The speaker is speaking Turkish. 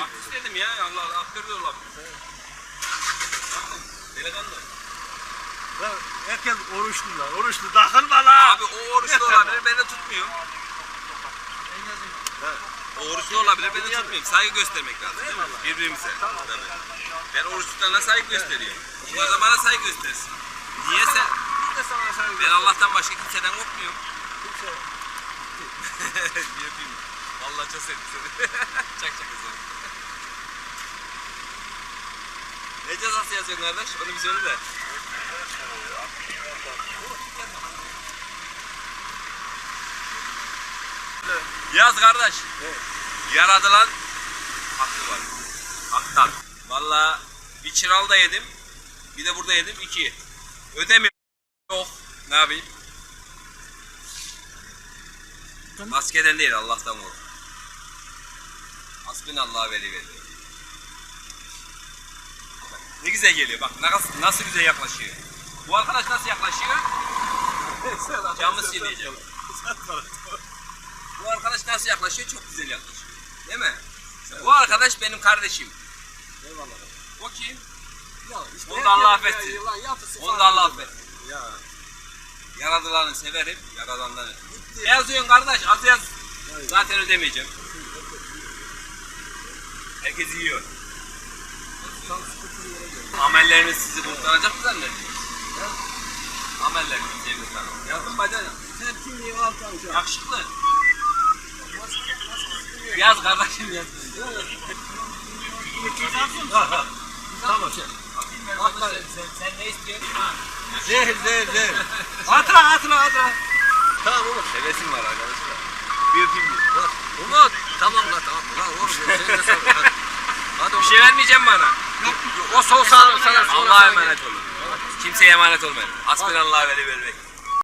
Artist dedim ya. Allah Allah. Aktör de olabilir. Bakın, Delikanlı. Ya herkes oruçlu lan. Oruçlu. Takılma lan. Abi o oruçlu olabilir. Beni tutmuyor. O oruçlu olabilir. Beni tutmuyor. Saygı göstermek lazım. Değil mi? Birbirimize. Tabii. Ben oruçlularına saygı gösteriyorum. Onlar da bana saygı göstersin. Niye sen? De Ben Allah'tan başka kimseden korkmuyorum. Kimse- Yapayım. Vallahi çok sevdim seni. çak çak seni. Ne cezası yazıyorsun kardeş? Onu bir söyle de. Yaz kardeş. Yaradılan hakkı var. Haktan. Valla bir çıral da yedim. Bir de burada yedim. iki. Ödemiyorum. Yok. Ne yapayım? Maskeden değil Allah'tan kork. Hasbinallah veli veli. Ne güzel geliyor bak nasıl, nasıl güzel yaklaşıyor. Bu arkadaş nasıl yaklaşıyor? Camı sileceğim. Bu arkadaş nasıl yaklaşıyor? Çok güzel yaklaşıyor. Değil mi? Bu arkadaş benim kardeşim. Eyvallah. O kim? Ya işte Onu da Allah affetsin. ya, ya, yapısı Onu da farklı. Allah affetsin. Ya. Yaradılanı severim, yaradandan ötürü. Ne yazıyorsun kardeş? Az yaz. Zaten ödemeyeceğim. Herkes yiyor. Amelleriniz sizi kurtaracak mı zannediyorsunuz? Amelleriniz sizi kurtaracak. Yazın bacana. Sen kimliği al kanka. Yakışıklı. Yaz kardeşim yaz. Tamam şey. Atma. Sen, ne istiyorsun? Zehir zehir zehir. Hatıra hatıra hatıra. Tamam oğlum. Hevesim var arkadaşlar. Bir öpeyim diye. Umut. Tamam lan tamam. Lan oğlum sen de sal. Hadi. Bir şey vermeyeceğim bana. O sol sana sana. Allah'a emanet olun. Kimseye emanet olmayın. Hasbinallah ve ni'mel vekil.